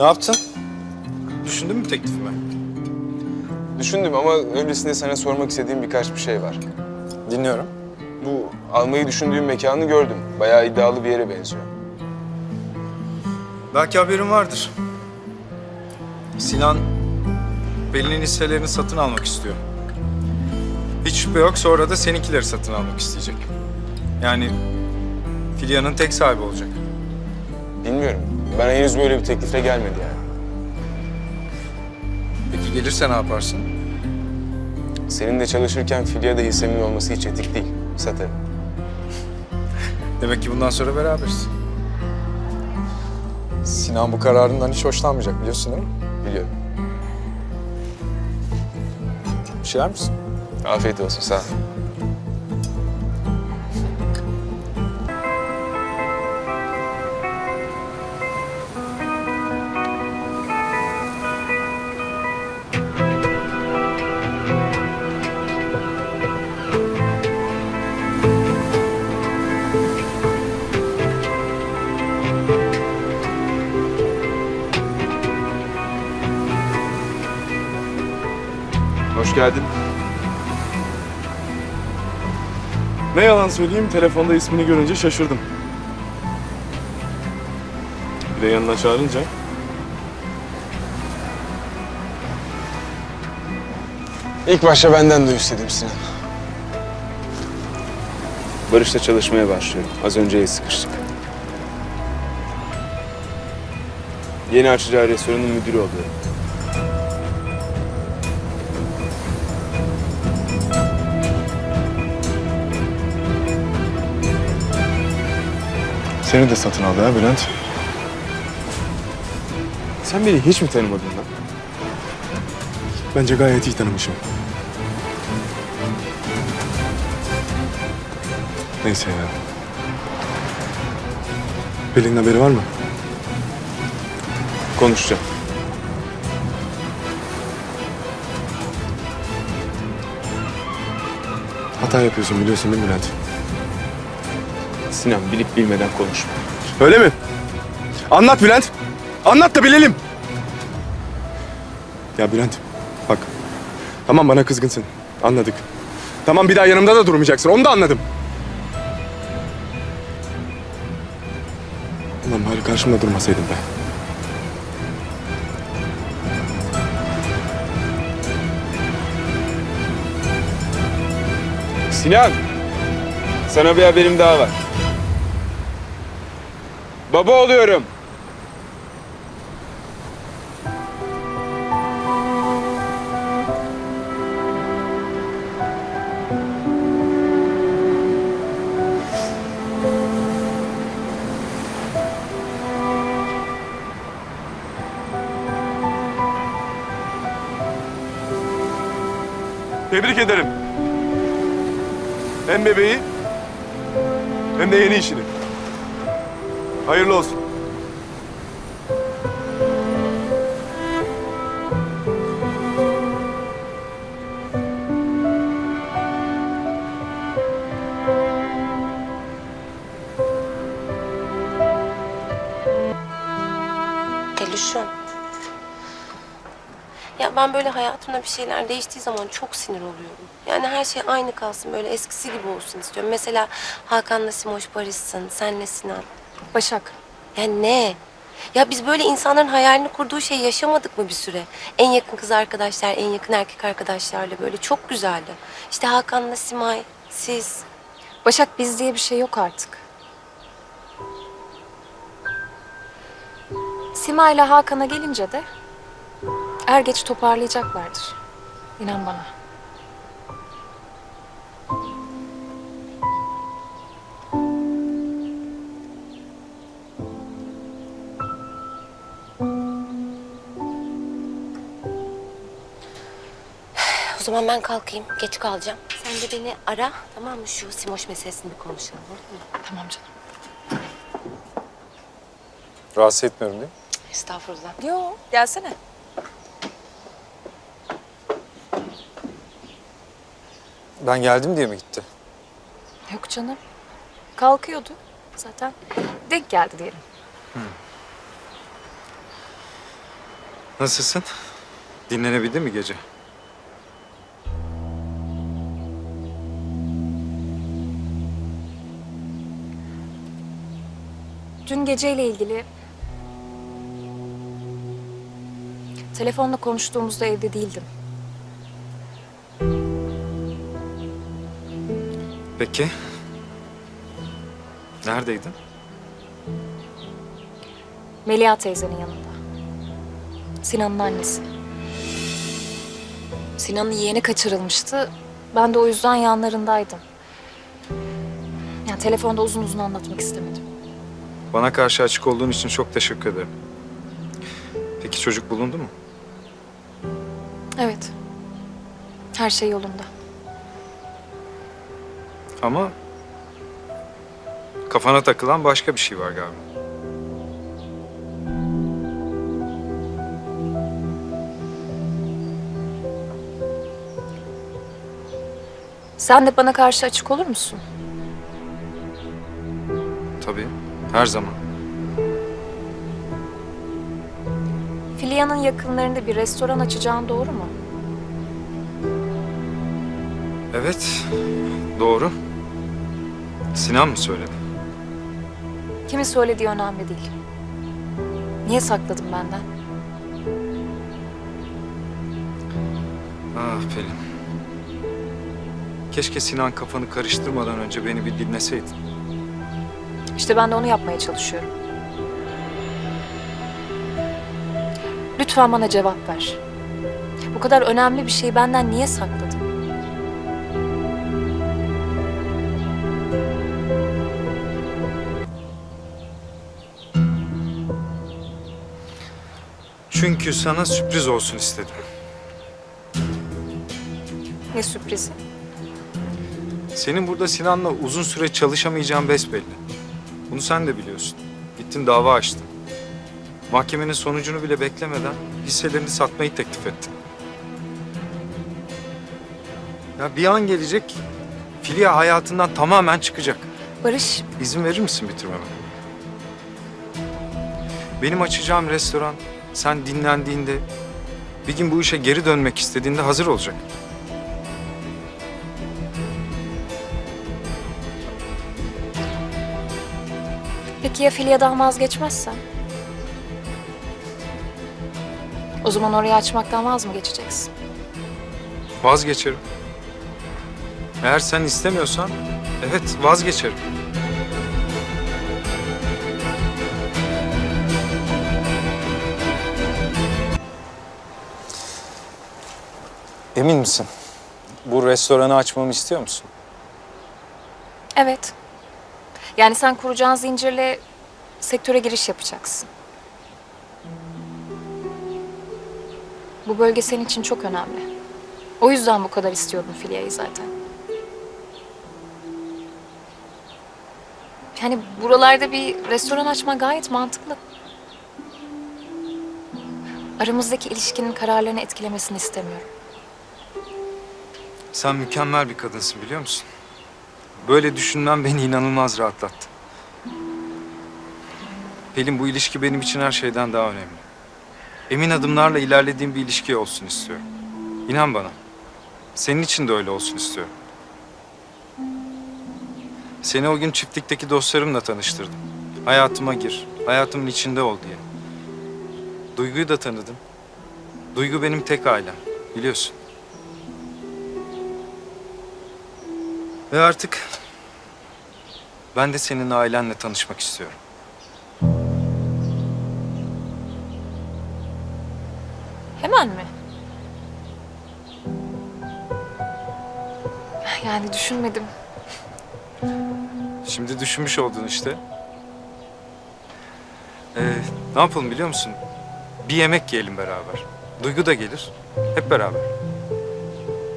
Ne yaptın? Düşündün mü teklifimi? Düşündüm ama öncesinde sana sormak istediğim birkaç bir şey var. Dinliyorum. Bu almayı düşündüğüm mekanı gördüm. Bayağı iddialı bir yere benziyor. Belki haberin vardır. Sinan Pelin'in hisselerini satın almak istiyor. Hiç şüphe yok sonra da seninkileri satın almak isteyecek. Yani Filya'nın tek sahibi olacak. Bilmiyorum. Bana henüz böyle bir teklifle gelmedi yani. Peki gelirse ne yaparsın? Seninle çalışırken Filya'da hissemin olması hiç etik değil. Satarım. Demek ki bundan sonra beraberiz. Sinan bu kararından hiç hoşlanmayacak biliyorsun değil mi? Biliyorum. Bir şey yer misin? Afiyet olsun. Sağ ol. Geldin. Ne yalan söyleyeyim, telefonda ismini görünce şaşırdım. Bir de yanına çağırınca İlk başta benden duy istedim Sinan. Barış'ta çalışmaya başlıyorum. Az önce el sıkıştık. Yeni açacağı restoranın müdürü oluyorum. Seni de satın aldı ha Bülent. Sen beni hiç mi tanımadın lan? Bence gayet iyi tanımışım. Neyse ya. Pelin'in haberi var mı? Konuşacağım. Hata yapıyorsun biliyorsun değil mi Bülent? Sinan bilip bilmeden konuşma. Öyle mi? Anlat Bülent. Anlat da bilelim. Ya Bülent bak. Tamam bana kızgınsın. Anladık. Tamam bir daha yanımda da durmayacaksın. Onu da anladım. Ulan bari karşımda durmasaydın be. Sinan! Sana bir haberim daha var. Baba oluyorum. Tebrik ederim. Hem bebeği hem de yeni işini. Hayırlı olsun. Peluşum. Ya ben böyle hayatımda bir şeyler değiştiği zaman çok sinir oluyorum. Yani her şey aynı kalsın, böyle eskisi gibi olsun istiyorum. Mesela Hakan'la Simoş barışsın, senle Sinan. Başak, Ya ne? Ya biz böyle insanların hayalini kurduğu şeyi yaşamadık mı bir süre? En yakın kız arkadaşlar, en yakın erkek arkadaşlarla böyle çok güzeldi. İşte Hakan'la Simay, siz. Başak biz diye bir şey yok artık. Sima ile Hakan'a gelince de er geç toparlayacaklardır. İnan bana. O zaman ben kalkayım, geç kalacağım. Sen de beni ara, tamam mı? Şu Simoş meselesini bir konuşalım, olur mu? Tamam canım. Rahatsız etmiyorum değil mi? Estağfurullah. Yo, gelsene. Ben geldim diye mi gitti? Yok canım. Kalkıyordu zaten. Denk geldi diyelim. Nasılsın? Dinlenebildin mi gece? Dün geceyle ilgili... Telefonla konuştuğumuzda evde değildim. Peki. Neredeydin? Melia teyzenin yanında. Sinan'ın annesi. Sinan'ın yeğeni kaçırılmıştı. Ben de o yüzden yanlarındaydım. Yani telefonda uzun uzun anlatmak istemedim. Bana karşı açık olduğun için çok teşekkür ederim. Peki çocuk bulundu mu? Evet. Her şey yolunda. Ama kafana takılan başka bir şey var galiba. Sen de bana karşı açık olur musun? Tabii. Her zaman. Filya'nın yakınlarında bir restoran açacağın doğru mu? Evet. Doğru. Sinan mı söyledi? Kimin söylediği önemli değil. Niye sakladın benden? Ah Pelin. Keşke Sinan kafanı karıştırmadan önce beni bir dinleseydin. İşte ben de onu yapmaya çalışıyorum. Lütfen bana cevap ver. Bu kadar önemli bir şeyi benden niye sakladın? Çünkü sana sürpriz olsun istedim. Ne sürprizi? Senin burada Sinan'la uzun süre çalışamayacağın besbelli. Bunu sen de biliyorsun. Gittin dava açtın. Mahkemenin sonucunu bile beklemeden hisselerini satmayı teklif ettin. Ya bir an gelecek, Filya hayatından tamamen çıkacak. Barış, İzin verir misin bitirmeme? Benim açacağım restoran sen dinlendiğinde, bir gün bu işe geri dönmek istediğinde hazır olacak. Peki ya Filya'dan vazgeçmezsen? O zaman orayı açmaktan vaz mı geçeceksin? Vazgeçerim. Eğer sen istemiyorsan, evet vazgeçerim. Emin misin? Bu restoranı açmamı istiyor musun? Evet. Yani sen kuracağın zincirle sektöre giriş yapacaksın. Bu bölge senin için çok önemli. O yüzden bu kadar istiyordun Filya'yı zaten. Yani buralarda bir restoran açma gayet mantıklı. Aramızdaki ilişkinin kararlarını etkilemesini istemiyorum. Sen mükemmel bir kadınsın biliyor musun? Böyle düşünmem beni inanılmaz rahatlattı. Pelin bu ilişki benim için her şeyden daha önemli. Emin adımlarla ilerlediğim bir ilişki olsun istiyorum. İnan bana. Senin için de öyle olsun istiyorum. Seni o gün çiftlikteki dostlarımla tanıştırdım. Hayatıma gir, hayatımın içinde ol diye. Duygu'yu da tanıdım. Duygu benim tek ailem, biliyorsun. Ve artık ben de senin ailenle tanışmak istiyorum. Hemen mi? Yani düşünmedim. Şimdi düşünmüş oldun işte. Ee, ne yapalım biliyor musun? Bir yemek yiyelim beraber. Duygu da gelir. Hep beraber.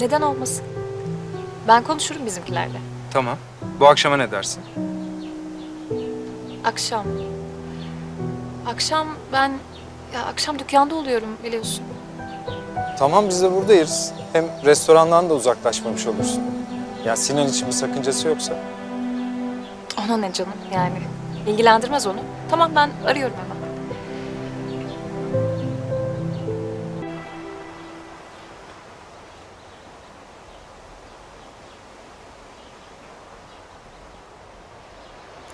Neden olmasın? Ben konuşurum bizimkilerle. Tamam. Bu akşama ne dersin? Akşam. Akşam ben ya akşam dükkanda oluyorum biliyorsun. Tamam biz de burada yeriz. Hem restorandan da uzaklaşmamış olursun. Ya Sinan için bir sakıncası yoksa. Ona ne canım yani. İlgilendirmez onu. Tamam ben arıyorum hemen.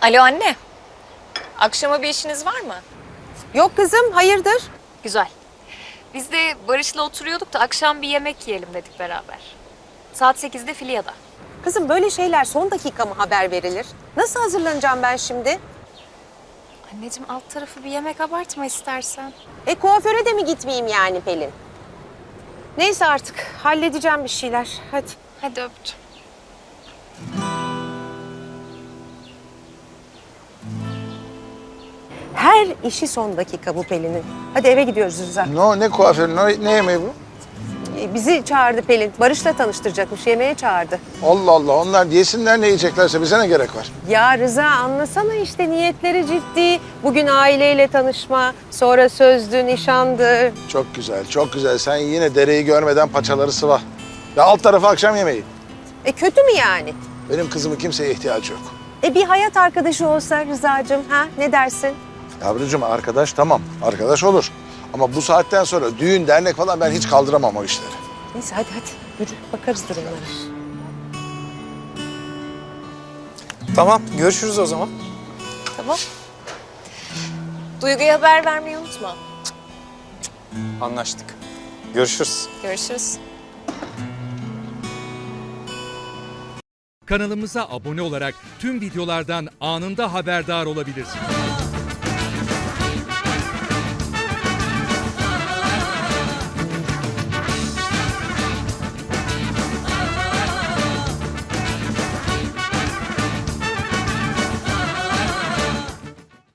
Alo anne. Akşama bir işiniz var mı? Yok kızım, hayırdır? Güzel. Biz de Barış'la oturuyorduk da akşam bir yemek yiyelim dedik beraber. Saat 8'de Filya'da. Kızım böyle şeyler son dakika mı haber verilir? Nasıl hazırlanacağım ben şimdi? Anneciğim alt tarafı bir yemek abartma istersen. E kuaföre de mi gitmeyeyim yani Pelin? Neyse artık, halledeceğim bir şeyler. Hadi. Hadi öptüm. Her işi son dakika bu Pelin'in. Hadi eve gidiyoruz Rıza. Ne o, ne kuaförü, ne, ne yemeği bu? E, bizi çağırdı Pelin. Barış'la tanıştıracakmış, yemeğe çağırdı. Allah Allah, onlar yesinler ne yiyeceklerse bize ne gerek var? Ya Rıza anlasana işte niyetleri ciddi. Bugün aileyle tanışma, sonra sözdü, nişandı. Çok güzel, çok güzel. Sen yine dereyi görmeden paçaları sıva. Ya alt tarafı akşam yemeği. E kötü mü yani? Benim kızımın kimseye ihtiyacı yok. E bir hayat arkadaşı olsa Rıza'cığım ha ne dersin? Yavrucuğum arkadaş tamam, arkadaş olur. Ama bu saatten sonra düğün, dernek falan ben hiç kaldıramam o işleri. Neyse hadi hadi yürü bakarız durumlara. Tamam, görüşürüz o zaman. Tamam. Duygu'ya haber vermeyi unutma. Anlaştık. Görüşürüz. Görüşürüz. Kanalımıza abone olarak tüm videolardan anında haberdar olabilirsiniz.